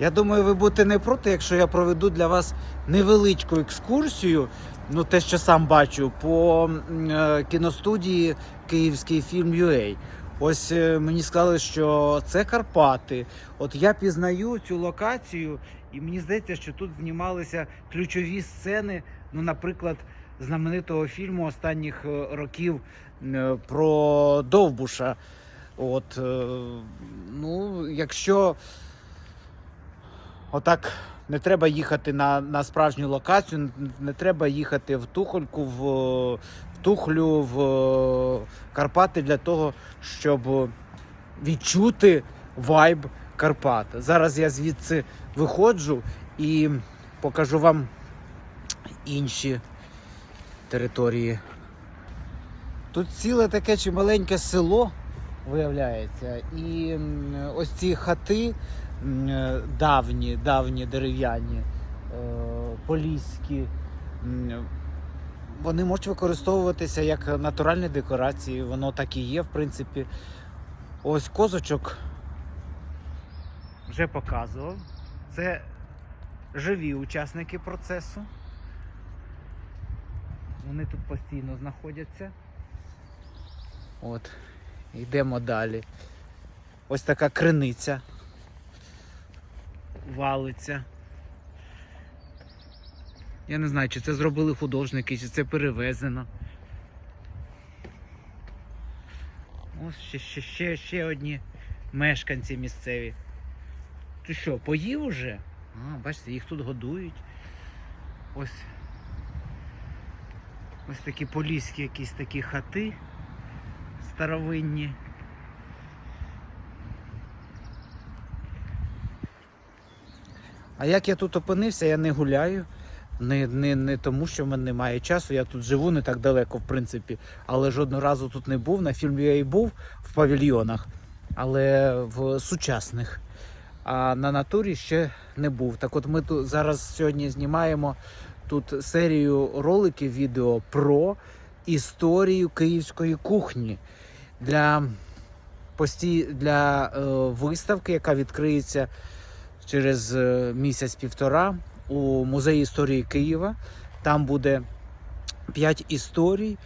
Я думаю, ви будете не проти, якщо я проведу для вас невеличку екскурсію. Ну, те, що сам бачу, по е, кіностудії Київський фільм UA. Ось е, мені сказали, що це Карпати. От я пізнаю цю локацію, і мені здається, що тут знімалися ключові сцени, ну, наприклад, знаменитого фільму останніх е, років про Довбуша. От, ну, якщо отак не треба їхати на, на справжню локацію, не- треба їхати в Тухольку, в, в Тухлю, в е, Карпати для того, щоб відчути вайб Карпат. Зараз я звідси виходжу і покажу вам інші території. Тут ціле таке чималеньке село виявляється. І ось ці хати давні, давні дерев'яні, е, поліські. Вони можуть використовуватися як натуральні декорації, воно так і є, в принципі. Ось козочок вже показував. Це живі учасники процесу. Вони тут постійно знаходяться. От, йдемо далі. Ось така криниця. Валиться. Я не знаю, чи це зробили художники, чи це перевезено. Ось ще, ще, ще, ще одні мешканці місцеві. Ти що, поїв уже? А, бачите, їх тут годують. Ось. Ось такі поліські якісь такі хати старовинні. А як я тут опинився, я не гуляю. Не, не, не тому, що в мене немає часу. Я тут живу не так далеко, в принципі, але жодного разу тут не був. На фільмі я і був в павільйонах, але в сучасних. А на натурі ще не був. Так от ми тут зараз сьогодні знімаємо тут серію роликів відео про історію київської кухні для, пості... для е, виставки, яка відкриється через е, місяць-півтора у музеї історії Києва. Там буде 5 історій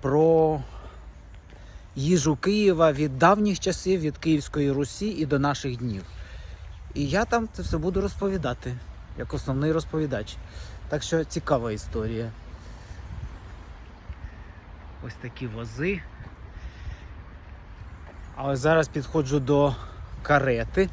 про їжу Києва від давніх часів, від Київської Русі і до наших днів. І я там це все буду розповідати, як основний розповідач. Так що цікава історія. Ось такі вози. А ось зараз підходжу до карети.